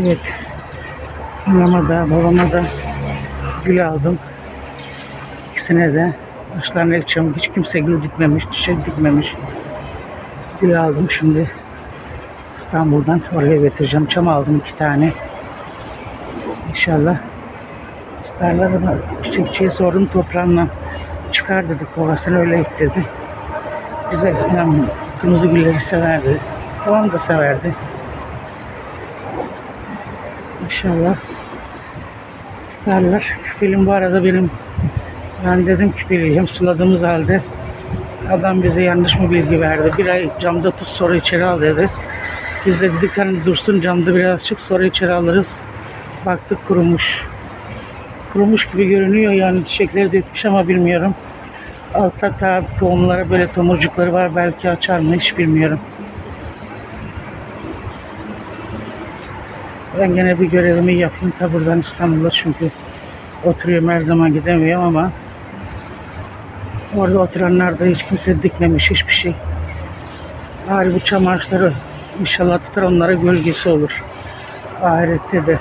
Evet. Anama da babama da gül aldım. İkisine de başlarına ekeceğim. Hiç kimse gül dikmemiş, çiçek dikmemiş. Gül aldım şimdi. İstanbul'dan oraya getireceğim. Çam aldım iki tane. İnşallah tutarlar ama çiçekçiye sordum toprağından çıkar dedi kovasını öyle ek dedi. Güzel yani kırmızı gülleri severdi. Babam da severdi. İnşallah tutarlar. Küpelim bu arada benim ben dedim küpeli hem suladığımız halde adam bize yanlış mı bilgi verdi. Bir ay camda tut sonra içeri al dedi. Biz de dedik hani dursun camda biraz çık sonra içeri alırız. Baktık kurumuş. Kurumuş gibi görünüyor yani çiçekleri dökmüş ama bilmiyorum. Altta ta tohumlara böyle tomurcukları var belki açar mı hiç bilmiyorum. Ben gene bir görevimi yapayım ta buradan İstanbul'a çünkü oturuyorum her zaman gidemiyorum ama orada oturanlar da hiç kimse dikmemiş hiçbir şey. Bari bu çam ağaçları inşallah tutar onlara gölgesi olur. Ahirette de